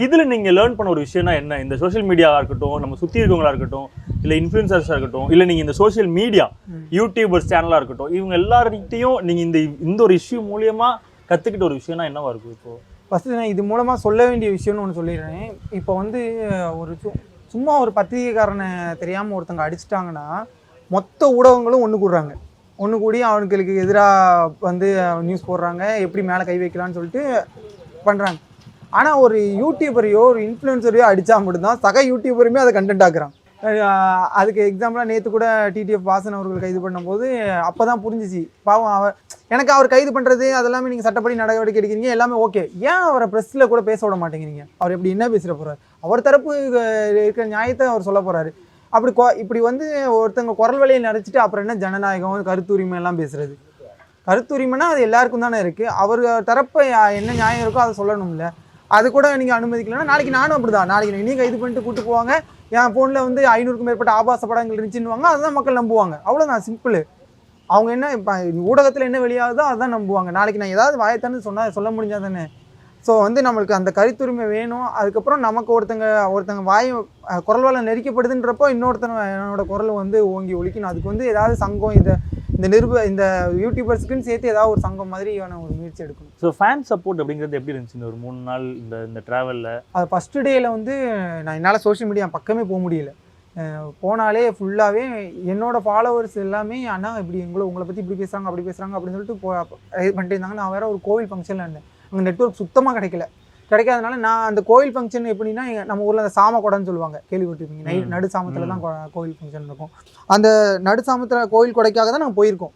Speaker 3: இதுல நீங்க லேர்ன் பண்ண ஒரு விஷயம்னா என்ன? இந்த சோஷியல் மீடியாவா இருக்கட்டும் நம்ம சுத்தி இருக்கவங்களா இருக்கட்டும் இல்ல இன்ஃபுளுசர்ஸா இருக்கட்டும் இல்ல நீங்க இந்த சோஷியல் மீடியா யூடியூபர்ஸ் சேனலா இருக்கட்டும் இவங்க எல்லார்கிட்டையும் நீங்க இந்த இந்த ஒரு இஷ்யூ மூலியமா கத்துக்கிட்ட ஒரு விஷயம்னா என்னவா இருக்கும் இப்போ?
Speaker 2: ஃபஸ்ட்டு நான் இது மூலமாக சொல்ல வேண்டிய விஷயம்னு ஒன்று சொல்லிடுறேன். இப்போ வந்து ஒரு சும்மா ஒரு பத்திரிகைக்காரனை தெரியாமல் ஒருத்தங்க அடிச்சிட்டாங்கன்னா மொத்த ஊடகங்களும் ஒன்று கூடுறாங்க. ஒன்று கூடி அவனுங்களுக்கு எதிராக வந்து நியூஸ் போடுறாங்க. எப்படி மேலே கை வைக்கலான்னு சொல்லிட்டு பண்ணுறாங்க ஆனால் ஒரு யூடியூபரையோ ஒரு இன்ஃப்ளூயன்சரையோ அடித்தா மட்டும்தான் சக யூடியூபருமே அதை கண்டென்ட் ஆக்குறான் அதுக்கு எக்ஸாம்பிளாக நேற்று கூட டிடிஎஃப் வாசன் அவர்கள் கைது பண்ணும்போது அப்போ தான் புரிஞ்சிச்சு. பாவம் அவர் எனக்கு அவர் கைது பண்ணுறது அதெல்லாமே நீங்கள் சட்டப்படி நடவடிக்கை எடுக்கிறீங்க எல்லாமே ஓகே ஏன் அவரை ப்ரெஸ்ஸில் கூட பேச விட மாட்டேங்கிறீங்க? அவர் எப்படி என்ன பேசுகிற போகிறார் அவர் தரப்பு இருக்கிற நியாயத்தை அவர் சொல்ல போகிறாரு அப்படி கொ இப்படி வந்து ஒருத்தங்க குரல் வழியை நடிச்சிட்டு அப்புறம் என்ன ஜனநாயகம் கருத்துரிமை எல்லாம் பேசுறது? கருத்துரிமைனா அது எல்லாருக்கும் தானே இருக்குது அவர் தரப்ப என்ன நியாயம் இருக்கோ அதை சொல்லணும்ல. அது கூட நீங்கள் அனுமதிக்கலைன்னா நாளைக்கு நானும் அப்படி தான் நாளைக்கு நீங்கள் கைது பண்ணிட்டு கூட்டு போவாங்க. என் ஃபோனில் வந்து ஐநூறுக்கும் மேற்பட்ட ஆபாச படங்கள் இருந்துச்சுன்னுவாங்க. அதுதான் மக்கள் நம்புவாங்க. அவ்வளோதான் சிம்பிள் அவங்க என்ன இப்போ ஊடகத்தில் என்ன வெளியாகுதோ அதான் நம்புவாங்க. நாளைக்கு நான் ஏதாவது வாயத்தானு சொன்னால் சொல்ல முடிஞ்சாதானே ஸோ வந்து நம்மளுக்கு அந்த கருத்துரிமை வேணும். அதுக்கப்புறம் நமக்கு ஒருத்தங்க ஒருத்தங்க வாய் குரல் வளம் நெரிக்கப்படுதுன்றப்போ இன்னொருத்தன் என்னோட குரல் வந்து ஓங்கி ஒலிக்கணும். அதுக்கு வந்து ஏதாவது சங்கம் இந்த இந்த நிருப இந்த யூடியூபர்ஸுக்குன்னு சேர்த்து ஏதாவது ஒரு சங்கம் மாதிரியான ஒரு முயற்சி எடுக்கணும்.
Speaker 3: ஸோ ஃபேன் சப்போர்ட் அப்படிங்கிறது எப்படி இருந்துச்சு? இந்த ஒரு மூணு நாள் இந்த இந்த டிராவல்ல
Speaker 2: அது ஃபஸ்ட்டு டேயில் வந்து நான் என்னால் சோஷியல் மீடியா பக்கமே போக முடியல. போனாலே ஃபுல்லாகவே என்னோட ஃபாலோவர்ஸ் எல்லாமே அண்ணா இப்படி உங்களை உங்களை பற்றி இப்படி பேசுகிறாங்க அப்படி பேசுகிறாங்க அப்படின்னு சொல்லிட்டு போ இது பண்ணிட்டு இருந்தாங்க. நான் வேற ஒரு கோவில் ஃபங்க்ஷனில் இருந்தேன். அங்கே நெட்வொர்க் சுத்தமாக கிடைக்கல. கிடைக்காதனால நான் அந்த கோவில் ஃபங்க்ஷன் எப்படின்னா நம்ம ஊரில் அந்த சாம கொடைன்னு சொல்லுவாங்க. கேள்விப்பட்டிருப்பீங்க. நைட். நடு சாமத்தில் தான் கொ- கோவில் ஃபங்க்ஷன் இருக்கும். அந்த நடு சாமத்தில் கோவில் கொடைக்காக தான் நாங்கள் போயிருக்கோம்.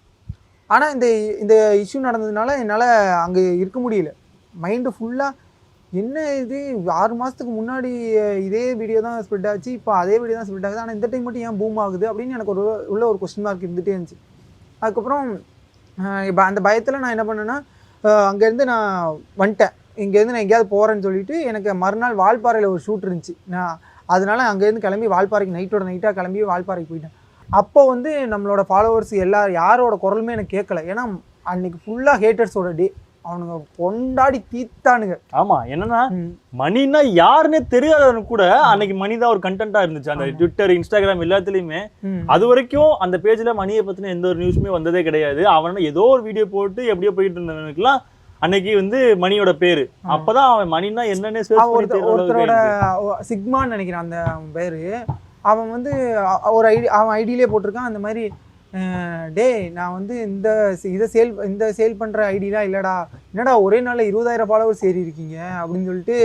Speaker 2: ஆனால் இந்த இந்த இஷ்யூ நடந்ததுனால என்னால் அங்கே இருக்க முடியல. மைண்டு ஃபுல்லாக என்ன இது? ஆறு மாதத்துக்கு முன்னாடி இதே வீடியோ தான் ஸ்ப்ரெட் ஆச்சு. இப்போ அதே வீடியோ தான் ஸ்ப்ரெட் ஆகுது. ஆனால் இந்த டைம் மட்டும் ஏன் பூம் ஆகுது? அப்படின்னு எனக்கு ஒரு உள்ள ஒரு கொஸ்டின் மார்க் இருந்துகிட்டே இருந்துச்சு. அதுக்கப்புறம் இப்போ அந்த பயத்தில் நான் என்ன பண்ணேன்னா அங்கேருந்து நான் வந்துட்டேன். இங்கேருந்து நான் எங்கேயாவது போகிறேன்னு சொல்லிட்டு எனக்கு மறுநாள் வால்பாறையில் ஒரு ஷூட் இருந்துச்சு. நான் அதனால் அங்கேருந்து கிளம்பி வால்பாறைக்கு நைட்டோட நைட்டாக கிளம்பி வால்பாறைக்கு போயிட்டேன். அப்போ வந்து நம்மளோட ஃபாலோவர்ஸ் எல்லா யாரோட குரலுமே எனக்கு கேட்கல. ஏன்னா அன்றைக்கி ஃபுல்லாக ஹேட்டர்ஸோட டே அவனுங்க கொண்டாடி தீத்தானுங்க
Speaker 3: ஆமா என்னன்னா
Speaker 2: ம்.
Speaker 3: மணின்னா யாருன்னே தெரியாதவனுக்கு கூட அன்னைக்கு மணி தான் ஒரு கண்டென்ட்டா இருந்துச்சு அந்த. ட்விட்டர் இன்ஸ்டாகிராம் எல்லாத்துலயுமே. அது வரைக்கும் அந்த பேஜ்ல மணியை பத்தின எந்த ஒரு நியூஸுமே வந்ததே கிடையாது அவன் ஏதோ ஒரு வீடியோ போட்டு எப்படியோ போயிட்டு இருந்தவனுக்குலாம் அன்னைக்கு வந்து மணியோட பேரு. அப்பதான் அவன் மணின்னா என்னன்னே
Speaker 2: ஒருத்தரோட. சிக்மான்னு நினைக்கிறேன் அந்த பேர் அவன் வந்து ஒரு ஐடி அவன் ஐடியிலே போட்டிருக்கான் அந்த மாதிரி டேய் நான் வந்து இந்த இதை சேல் இந்த சேல் பண்ணுற ஐடிலாம் இல்லைடா. என்னடா ஒரே நாளில் இருபதாயிரம் ஃபாலோவர்ஸ் ஏறி இருக்கீங்க அப்படின்னு சொல்லிட்டு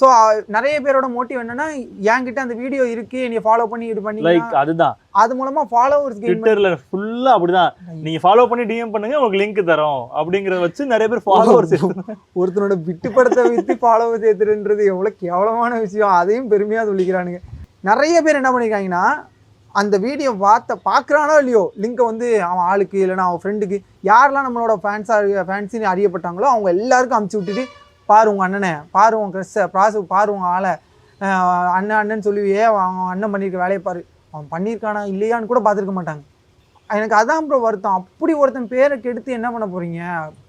Speaker 2: ஸோ நிறைய பேரோட மோட்டிவ் என்னன்னா என்கிட்ட அந்த வீடியோ இருக்கு என்னை ஃபாலோ பண்ணி இது பண்ணி
Speaker 3: லைக் அதுதான்.
Speaker 2: அது மூலமா ஃபாலோவர்ஸ்
Speaker 3: ட்விட்டர்ல ஃபுல்லா அப்படிதான். நீங்க ஃபாலோ பண்ணி டிஎம் பண்ணுங்க உங்களுக்கு லிங்க் தரோம் அப்படிங்கறத வச்சு நிறைய பேர் ஃபாலோவர்ஸ்
Speaker 2: ஒருத்தனோட விட்டு படத்தை வித்து ஃபாலோவர்ஸ் ஏத்துறன்றது எவ்வளோ கேவலமான விஷயம் அதையும் பெருமையாக சொல்லிக்கிறானுங்க. நிறைய பேர் என்ன பண்ணியிருக்காங்கன்னா அந்த வீடியோ பார்த்த பார்க்குறானோ இல்லையோ? லிங்கை வந்து அவன் ஆளுக்கு இல்லைன்னா அவன் ஃப்ரெண்டுக்கு யாரெல்லாம் நம்மளோட ஃபேன்ஸாக ஃபேன்ஸுன்னு அறியப்பட்டாங்களோ அவங்க எல்லாருக்கும் அமுச்சு விட்டுட்டு பாரு உங்கள் அண்ணனை பாரு உன் க்ரெஸ்ஸை ப்ராசு பாரு உங்கள் ஆளை. அண்ணன் அண்ணன் சொல்லுவியே அவன் அண்ணன் பண்ணியிருக்க வேலையை பாரு. அவன் பண்ணியிருக்கானா இல்லையான்னு கூட பார்த்துருக்க மாட்டாங்க. எனக்கு அதான் ப்ரோ வருத்தம். அப்படி ஒருத்தன் பேரை கெடுத்து என்ன பண்ண போகிறீங்க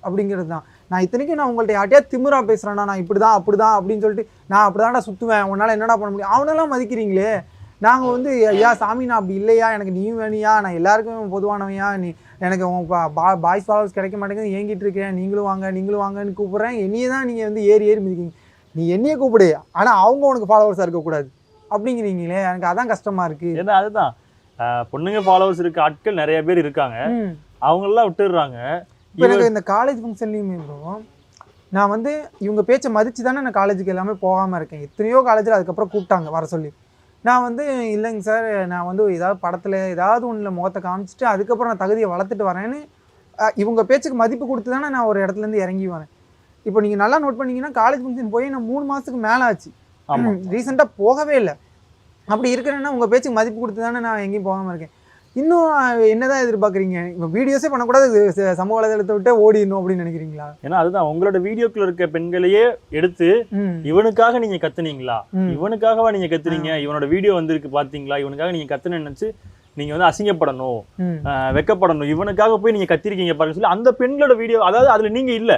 Speaker 2: அப்படிங்கிறது தான். நான் இத்தனைக்கும் நான் உங்கள்கிட்ட யார்ட்டையா திமிரா பேசுகிறேன்னா நான் இப்படி தான் அப்படி தான் அப்படின்னு சொல்லிட்டு நான் அப்படி தான்டா சுற்றுவேன் உன்னால் என்னடா பண்ண முடியும்? அவனெல்லாம் மதிக்கிறீங்களே? நாங்கள் வந்து ஐயா சாமி நான் அப்படி இல்லையா? எனக்கு நீயும் வேணியா நான் எல்லாருக்குமே பொதுவானவையா நீ எனக்கு உன் பாய்ஸ் ஃபாலோவர்ஸ் கிடைக்க மாட்டேங்குது. ஏங்கிட்டு இருக்கேன் நீங்களும் வாங்க நீங்களும் வாங்கன்னு கூப்பிட்றேன். என்னையே தான் நீங்கள் வந்து ஏறி ஏறி மிதிக்கிறீங்க. நீ என்னையே கூப்பிடு. ஆனால் அவங்க உனக்கு ஃபாலோவர்ஸாக இருக்கக்கூடாது. அப்படிங்கிறீங்களே எனக்கு அதான் கஷ்டமா இருக்கு.
Speaker 3: ஏன்னா அதுதான். பொண்ணுங்க ஃபாலோவர்ஸ் இருக்க ஆட்கள் நிறைய பேர் இருக்காங்க. அவங்களெல்லாம் விட்டுடுறாங்க.
Speaker 2: இப்போ எனக்கு இந்த காலேஜ் ஃபங்க்ஷன்லையுமே ப்ரோ நான் வந்து இவங்க பேச்சை மதித்து தானே நான் காலேஜுக்கு எல்லாமே போகாமல் இருக்கேன். எத்தனையோ காலேஜில் அதுக்கப்புறம் கூப்பிட்டாங்க வர சொல்லி. நான் வந்து இல்லைங்க சார் நான் வந்து ஏதாவது படத்தில் ஏதாவது ஒன்றில் முகத்தை காமிச்சிட்டு அதுக்கப்புறம் நான் தகுதியை வளர்த்துட்டு வரேன்னு இவங்க பேச்சுக்கு மதிப்பு கொடுத்து தானே நான் ஒரு இடத்துலேருந்து இறங்கி வரேன். இப்போ நீங்கள் நல்லா நோட் பண்ணீங்கன்னா காலேஜ் ஃபங்க்ஷன் போய் நான் மூணு மாதத்துக்கு மேலே ஆச்சு. ரீசெண்டாக போகவே இல்லை. அப்படி இருக்கிறேன்னா உங்கள் பேச்சுக்கு மதிப்பு கொடுத்து தானே நான் எங்கேயும் போகாமல் இருக்கேன். இன்னும் என்னதான் எதிர்பார்க்குறீங்க? இப்போ வீடியோஸே பண்ணக்கூடாது சமூக வலைதளத்தை விட்டு ஓடிடணும் அப்படின்னு நினைக்கிறீங்களா?
Speaker 3: ஏன்னா அதுதான் உங்களோட வீடியோக்குள்ள இருக்க பெண்களையே எடுத்து இவனுக்காக நீங்க கத்துனீங்களா. இவனுக்காகவா நீங்க கத்துனீங்க? இவனோட வீடியோ வந்திருக்கு பாத்தீங்களா? இவனுக்காக நீங்க கத்துன நினைச்சு நீங்க வந்து அசிங்கப்படணும். வெக்கப்படணும். இவனுக்காக போய் நீங்க கத்திருக்கீங்க பாருங்க சொல்லி அந்த பெண்களோட வீடியோ அதாவது அதுல நீங்க இல்ல.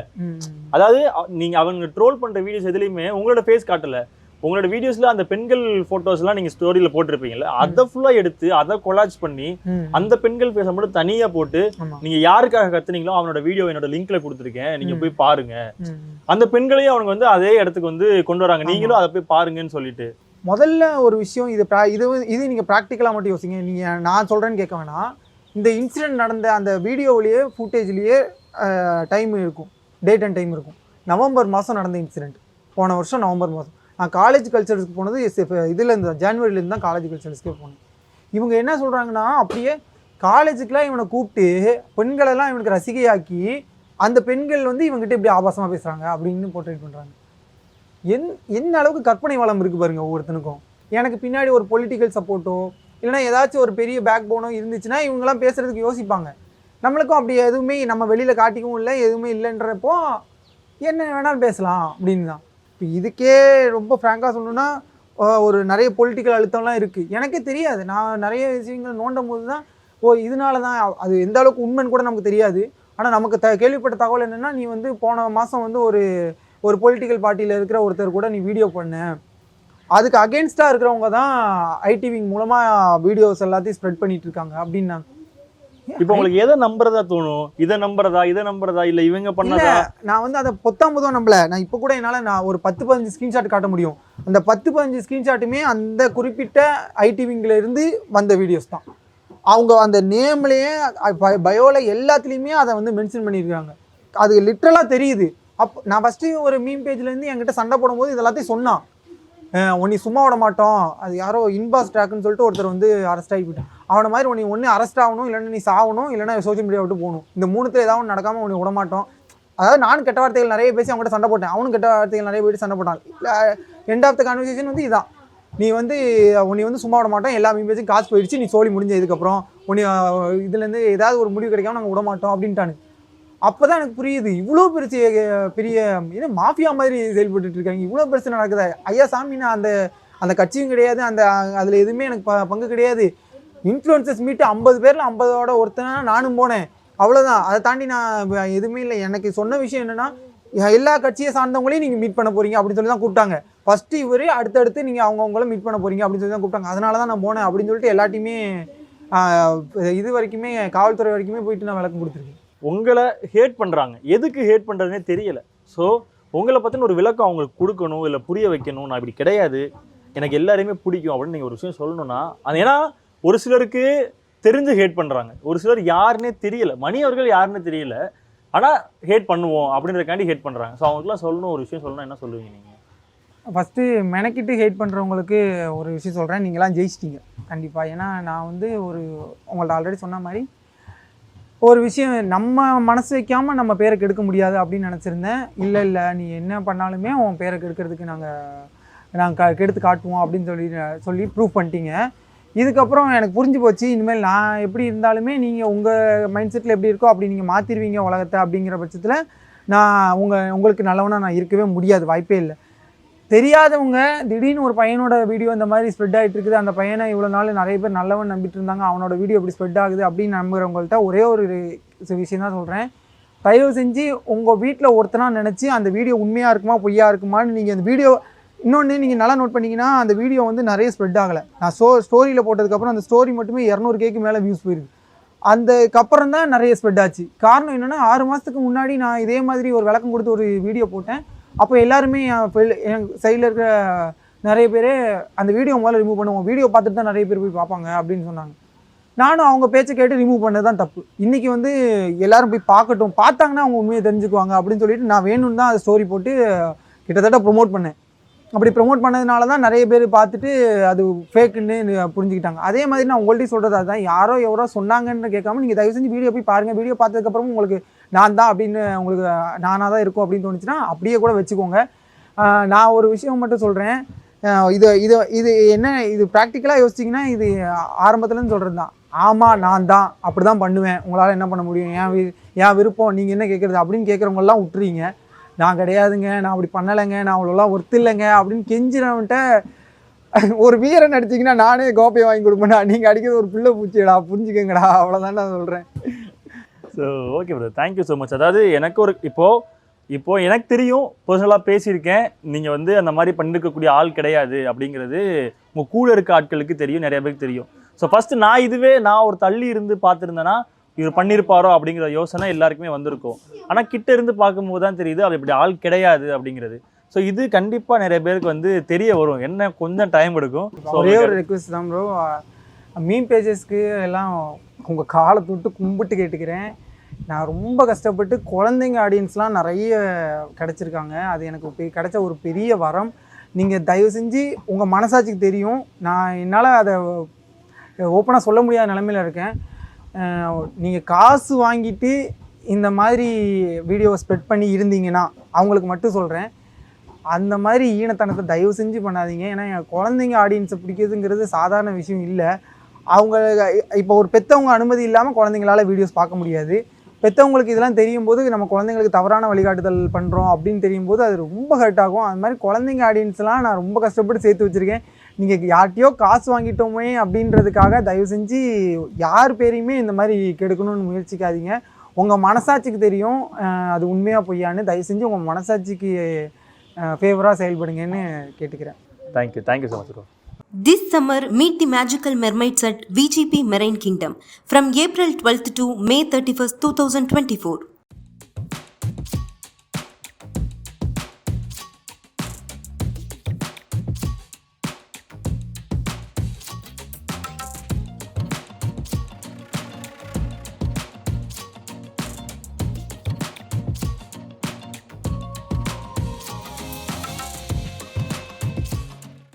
Speaker 3: அதாவது நீங்க அவங்க ட்ரோல் பண்ற வீடியோஸ் எதுலயுமே உங்களோட ஃபேஸ் காட்டல. உங்களோட வீடியோஸ்ல அந்த பெண்கள் போட்டோஸ் எல்லாம் நீங்க ஸ்டோரியில போட்டிருப்பீங்கல்ல அதை ஃபுல்லா எடுத்து அதை கொலாஜ் பண்ணி அந்த பெண்கள் பேச மட்டும் தனியா போட்டு நீங்க யாருக்காக கத்துனீங்களோ அவனோட வீடியோ என்னோட லிங்க்ல கொடுத்துருக்கேன். நீங்க. போய் பாருங்க. அந்த பெண்களையும் அவங்க வந்து அதே இடத்துக்கு வந்து கொண்டு வராங்க. நீங்களும் அதை போய் பாருங்கன்னு சொல்லிட்டு.
Speaker 2: முதல்ல ஒரு விஷயம் இது இது இது நீங்கள் ப்ராக்டிக்கலாக மட்டும் யோசிங்க. நீங்கள் நான் சொல்கிறேன்னு கேட்க வேணாம். இந்த இன்சிடென்ட் நடந்த அந்த வீடியோவிலேயே ஃபுட்டேஜ்லேயே டைம் இருக்கும். டேட் அண்ட் டைம் இருக்கும். நவம்பர் மாதம் நடந்த இன்சிடென்ட் போன வருஷம் நவம்பர் மாதம் நான் காலேஜ் கல்ச்சர்ஸ்க்கு போனது இதுலேருந்து தான் ஜான்வரிலேருந்து தான் காலேஜ் கல்ச்சர்ஸ்க்கே போனேன். இவங்க என்ன சொல்கிறாங்கன்னா அப்படியே காலேஜுக்குலாம் இவனை கூப்பிட்டு பெண்களெல்லாம் இவனுக்கு ரசிகையாக்கி அந்த பெண்கள் வந்து இவங்ககிட்ட இப்படி ஆபாசமாக பேசுகிறாங்க அப்படின்னு போர்ட்ரேட் பண்ணுறாங்க என் என்ன அளவுக்கு கற்பனை வளம் இருக்குது பாருங்க ஒவ்வொருத்தனுக்கும். எனக்கு பின்னாடி ஒரு பொலிட்டிக்கல் சப்போர்ட்டோ இல்லைன்னா ஏதாச்சும் ஒரு பெரிய பேக் போனோ இருந்துச்சுன்னா இவங்கெல்லாம் பேசுகிறதுக்கு யோசிப்பாங்க. நம்மளுக்கும் அப்படி எதுவுமே நம்ம வெளியில் காட்டிக்கவும் இல்லை எதுவுமே இல்லைன்றப்போ என்ன வேணாலும் பேசலாம் அப்படின்னு தான் இப்போ இதுக்கே ரொம்ப ஃப்ராங்காக சொல்லணும்னா ஒரு நிறைய பொலிட்டிக்கல் அழுத்தம்லாம் இருக்குது எனக்கே தெரியாது. நான் நிறைய விஷயங்கள் நோண்டும் போது தான் ஓ இதனால தான் அது எந்த அளவுக்கு உண்மைன்னு கூட நமக்கு தெரியாது. ஆனால் நமக்கு த கேள்விப்பட்ட தகவல் என்னென்னா நீ வந்து போன மாதம் வந்து ஒரு ஒரு பொலிட்டிக்கல் பார்ட்டியில் இருக்கிற ஒருத்தர் கூட நீ வீடியோ பண்ண. அதுக்கு அகேன்ஸ்டாக இருக்கிறவங்க தான் ஐடிவிங் மூலமாக வீடியோஸ் எல்லாத்தையும் ஸ்ப்ரெட் பண்ணிகிட்டு இருக்காங்க அப்படின்னாங்க.
Speaker 3: இப்போ உங்களுக்கு எதை நம்புறதா தோணும்? இதை நம்புறதா இதை நம்புறதா இல்ல இவங்க பண்ணதா?
Speaker 2: நான் வந்து அதை பொத்தாம்பதும் நம்பல. நான் இப்போ கூட என்னால் நான் ஒரு பத்து பதினஞ்சு ஸ்க்ரீன்ஷாட் காட்ட முடியும். அந்த பத்து பதினஞ்சு ஸ்க்ரீன்ஷாட்டுமே அந்த குறிப்பிட்ட ஐடிவிங்கில் இருந்து வந்த வீடியோஸ் தான். அவங்க அந்த நேம்லேயே பயோவில் எல்லாத்துலேயுமே அதை வந்து மென்ஷன் பண்ணியிருக்காங்க. அது லிட்ரலாக தெரியுது. அப் நான் ஃபஸ்ட்டு ஒரு மீம் பேஜ்லேருந்து என்கிட்ட சண்டை போடும்போது இது எல்லாத்தையும் சொன்னான். உன்னை சும்மா விட மாட்டோம். அது யாரோ இன்பாஸ் ட்ராக்னு சொல்லிட்டு ஒருத்தர் வந்து அரெஸ்ட் ஆகி போயிட்டான். அவனை மாதிரி உன்னை ஒன்று அரெஸ்ட் ஆகணும் இல்லைன்னா நீ சாகணும் இல்லைன்னா சோஷியல் மீடியா விட்டு போகணும். இந்த மூணுத்துல ஏதாவது ஒன்று நடக்காமல் உன்னை விட மாட்டோம். அதாவது நானும் கெட்ட வார்த்தைகள் நிறைய பேசி அவங்ககிட்ட சண்டை போட்டேன். அவனும் கெட்ட வார்த்தைகள் நிறைய பேர் சண்டை போட்டான். எண்ட் ஆஃப் த கான்வர்சேஷன் வந்து இதான். நீ வந்து உன்னை வந்து சும்மா விட மாட்டோம். எல்லா மீம்பேஜும் காசு போயிடுச்சு. நீ சோழி முடிஞ்ச இதுக்கப்புறம் உன்னை இதுலேருந்து ஏதாவது ஒரு முடிவு கிடைக்காம நாங்கள் விட மாட்டோம் அப்படின்ட்டானு அப்போ தான் எனக்கு புரியுது. இவ்வளோ பெருசு பெரிய என்ன மாஃபியா மாதிரி செயல்பட்டு இருக்காங்க. இவ்வளோ பெருசு நடக்குது? ஐயா சாமி நான் அந்த அந்த கட்சியும் கிடையாது. அந்த அதில் எதுவுமே எனக்கு ப பங்கு கிடையாது. இன்ஃப்ளூயன்சஸ் மீட்டு ஐம்பது பேரில் ஐம்பதோட ஒருத்தனா நானும் போனேன். அவ்வளோதான் அதை தாண்டி நான் எதுவுமே இல்லை. எனக்கு சொன்ன விஷயம் என்னென்னா எல்லா கட்சியை சார்ந்தவங்களையும் நீங்கள் மீட் பண்ண போகிறீங்க அப்படின்னு சொல்லி தான் கூப்பிட்டாங்க. ஃபஸ்ட்டு இவரே அடுத்தடுத்து நீங்கள் அவங்கவுங்கள மீட் பண்ண போறீங்க அப்படின்னு சொல்லி தான் கூப்பிட்டாங்க. அதனால தான் நான் போனேன் அப்படின்னு சொல்லிட்டு எல்லாத்தையுமே இது வரைக்குமே காவல்துறை வரைக்குமே போயிட்டு நான் விளக்கம் கொடுத்துருக்கேன்.
Speaker 3: உங்களை ஹேட் பண்ணுறாங்க எதுக்கு ஹேட் பண்ணுறதுனே தெரியலை. ஸோ உங்களை பற்றின ஒரு விளக்கம் அவங்களுக்கு கொடுக்கணும் இல்லை புரிய வைக்கணும் நான் இப்படி கிடையாது. எனக்கு எல்லாரையுமே பிடிக்கும் அப்படின்னு நீங்கள் ஒரு விஷயம் சொல்லணும்னா அது ஏன்னா ஒரு சிலருக்கு தெரிஞ்சு ஹேட் பண்ணுறாங்க ஒரு சிலர் யாருன்னே தெரியல. மணி அவர்கள் யாருன்னு தெரியல. ஆனால் ஹேட் பண்ணுவோம் அப்படின்றதுக்காண்டி ஹேட் பண்ணுறாங்க ஸோ அவங்களுக்குலாம் சொல்லணும் ஒரு விஷயம் சொல்லணும் என்ன சொல்லுவீங்க நீங்கள்
Speaker 2: ஃபஸ்ட்டு மெனக்கிட்டு ஹேட் பண்ணுறவங்களுக்கு ஒரு விஷயம் சொல்கிறேன் நீங்களாம் ஜெயிச்சிட்டிங்க. கண்டிப்பாக ஏன்னா நான் வந்து ஒரு உங்கள்ட்ட ஆல்ரெடி சொன்ன மாதிரி ஒரு விஷயம் நம்ம மனசு வைக்காமல் நம்ம பேரை கெடுக்க முடியாது அப்படின்னு நினச்சிருந்தேன். இல்லை இல்லை நீ என்ன பண்ணாலுமே உன் பேரை கெடுக்கிறதுக்கு நாங்கள் நாங்கள் கெடுத்து காட்டுவோம் அப்படின்னு சொல்லி சொல்லி ப்ரூவ் பண்ணிட்டீங்க. இதுக்கப்புறம் எனக்கு புரிஞ்சு போச்சு இனிமேல் நான் எப்படி இருந்தாலுமே நீங்கள் உங்கள் மைண்ட் செட்டில் எப்படி இருக்கோ அப்படி நீங்கள் மாற்றிடுவீங்க உலகத்தை அப்படிங்கிற பட்சத்தில் நான் உங்கள் உங்களுக்கு நல்லவனாக நான் இருக்கவே முடியாது வாய்ப்பே இல்லை. தெரியாதவங்க திடீர்னு ஒரு பையனோட வீடியோ இந்த மாதிரி ஸ்ப்ரெட் ஆகிட்டு இருக்குது. அந்த பையனை இவ்வளோ நாள் நிறைய பேர் நல்லவன் நம்பிட்டு இருந்தாங்க. அவனோட வீடியோ இப்படி ஸ்ப்ரெட் ஆகுது அப்படின்னு நம்புறவங்கள்ட்ட ஒரே ஒரு விஷயம் தான் சொல்கிறேன் தயவு செஞ்சு உங்கள் வீட்டில் ஒருத்தனாக நினச்சி அந்த வீடியோ உண்மையாக இருக்குமா பொய்யா இருக்குமான்னு நீங்கள் அந்த வீடியோ இன்னொன்று நீங்கள் நல்லா நோட் பண்ணிங்கன்னா அந்த வீடியோ வந்து நிறைய ஸ்ப்ரெட் ஆகலை. நான் ஸ்டோ ஸ்டோரியில் போட்டதுக்கப்புறம் அந்த ஸ்டோரி மட்டுமே இரநூறு கேக்கு மேலே வியூஸ் போயிருக்கு. அதுக்கப்புறம் தான் நிறைய ஸ்ப்ரெட் ஆச்சு. காரணம் என்னென்னா ஆறு மாதத்துக்கு முன்னாடி நான் இதே மாதிரி ஒரு விளக்கம் கொடுத்து ஒரு வீடியோ போட்டேன். அப்போ எல்லாருமே என் சைடில் இருக்கிற நிறைய பேர் அந்த வீடியோ முதல்ல ரிமூவ் பண்ணுவோம். வீடியோ பார்த்துட்டு தான் நிறைய பேர் போய் பார்ப்பாங்க அப்படின்னு சொன்னாங்க. நானும் அவங்க பேச்சை கேட்டு ரிமூவ் பண்ணது தான் தப்பு. இன்றைக்கி வந்து எல்லோரும் போய் பார்க்கட்டும். பார்த்தாங்கன்னா அவங்க உண்மையை தெரிஞ்சுக்குவாங்க அப்படின்னு சொல்லிட்டு நான் வேணும்னு தான் அதை ஸ்டோரி போட்டு கிட்டத்தட்ட ப்ரொமோட் பண்ணேன். அப்படி ப்ரொமோட் பண்ணதுனால தான் நிறைய பேர் பார்த்துட்டு அது ஃபேக்குன்னு புரிஞ்சுக்கிட்டாங்க. அதே மாதிரி நான் உங்கள்கிட்ட சொல்கிறது அதுதான். யாரோ எவரோ சொன்னாங்கன்னு கேட்காம நீங்கள் தயவு செஞ்சு வீடியோ போய் பாருங்கள் வீடியோ பார்த்ததுக்கப்புறம் உங்களுக்கு நான் தான் அப்படின்னு உங்களுக்கு நானாக தான் இருக்கும் அப்படின்னு தோணுச்சுன்னா அப்படியே கூட வச்சுக்கோங்க. நான் ஒரு விஷயம் மட்டும் சொல்கிறேன் இது இது இது என்ன இது ப்ராக்டிக்கலாக யோசிச்சிங்கன்னா இது ஆரம்பத்துலேருந்து சொல்கிறது தான் ஆமாம் நான் தான் அப்படி தான் பண்ணுவேன். உங்களால் என்ன பண்ண முடியும்? என் வி என் விருப்பம் நீங்கள் என்ன கேட்குறது அப்படின்னு கேட்குறவங்கெல்லாம் விட்டுறீங்க. நான் கிடையாதுங்க. நான் அப்படி பண்ணலைங்க. நான் அவ்வளோலாம் ஒர்த்து இல்லைங்க. அப்படின்னு கெஞ்சினவன்ட்ட ஒரு வீரன் அடிச்சிங்கன்னா நானே கோப்பையை வாங்கி கொடுப்பேன்டா. நீங்கள் அடிக்கிறது ஒரு பிள்ளை பூச்சிடா புரிஞ்சுக்கங்கடா. அவ்வளோதான் நான் சொல்கிறேன்
Speaker 3: so okay brother thank you so much அதாவது எனக்கு ஒரு இப்போ இப்போ எனக்கு தெரியும் பர்சனலாக பேசியிருக்கேன். நீங்கள் வந்து அந்த மாதிரி பண்ணிருக்கக்கூடிய ஆள் கிடையாது அப்படிங்கிறது உங்கள் கூட இருக்க ஆட்களுக்கு தெரியும் நிறைய பேருக்கு தெரியும். ஸோ ஃபஸ்ட்டு நான் இதுவே நான் ஒரு தள்ளி இருந்து பார்த்துருந்தேன்னா இவர் பண்ணியிருப்பாரோ அப்படிங்கிற யோசனை எல்லாருக்குமே வந்திருக்கும். ஆனால் கிட்ட இருந்து பார்க்கும்போது தான் தெரியுது அது இப்படி ஆள் கிடையாது அப்படிங்கிறது. ஸோ இது கண்டிப்பாக நிறைய பேருக்கு வந்து தெரிய வரும். என்ன கொஞ்சம் டைம் எடுக்கும்.
Speaker 2: ஒரே ஒரு ரெக்வஸ்ட் தான் ப்ரோ மீன் பேஜஸ்க்கு எல்லாம் உங்கள் காலை தொட்டு கும்பிட்டு கேட்டுக்கிறேன். நான் ரொம்ப கஷ்டப்பட்டு குழந்தைங்க ஆடியன்ஸ்லாம் நிறைய கிடச்சிருக்காங்க. அது எனக்கு கிடைச்ச ஒரு பெரிய வரம். நீங்கள் தயவு செஞ்சு உங்கள் மனசாட்சிக்கு தெரியும். நான் என்னால் அதை ஓப்பனாக சொல்ல முடியாத நிலமையில இருக்கேன். நீங்கள் காசு வாங்கிட்டு இந்த மாதிரி வீடியோவை ஸ்ப்ரெட் பண்ணி இருந்தீங்கன்னா அவங்களுக்கு மட்டும் சொல்கிறேன் அந்த மாதிரி ஈனத்தனத்தை தயவு செஞ்சு பண்ணாதீங்க. ஏன்னா என் குழந்தைங்க ஆடியன்ஸை பிடிக்கிறதுங்கிறது சாதாரண விஷயம் இல்லை. அவங்க இப்போ ஒரு பெற்றவங்க அனுமதி இல்லாமல் குழந்தைங்களால வீடியோஸ் பார்க்க முடியாது. பெற்றவங்களுக்கு இதெல்லாம் தெரியும் போது நம்ம குழந்தைங்களுக்கு தவறான வழிகாட்டுதல் பண்ணுறோம் அப்படின்னு தெரியும் போது அது ரொம்ப ஹர்ட் ஆகும். அது மாதிரி குழந்தைங்க ஆடியன்ஸ்லாம் நான் ரொம்ப கஷ்டப்பட்டு சேர்த்து வச்சுருக்கேன். நீங்கள் யார்கிட்டயோ காசு வாங்கிட்டோமே அப்படின்றதுக்காக தயவு செஞ்சு யார் பேரையுமே இந்த மாதிரி கெடுக்கணும்னு முயற்சிக்காதீங்க. உங்கள் மனசாட்சிக்கு தெரியும். அது உண்மையாக பொய்யான்னு தயவு செஞ்சு உங்கள் மனசாட்சிக்கு ஃபேவராக செயல்படுங்கன்னு கேட்டுக்கிறேன்.
Speaker 3: Thank you thank you so much bro
Speaker 1: This summer, meet the magical mermaids at VGP Marine Kingdom from April 12th to May 31st, 2024.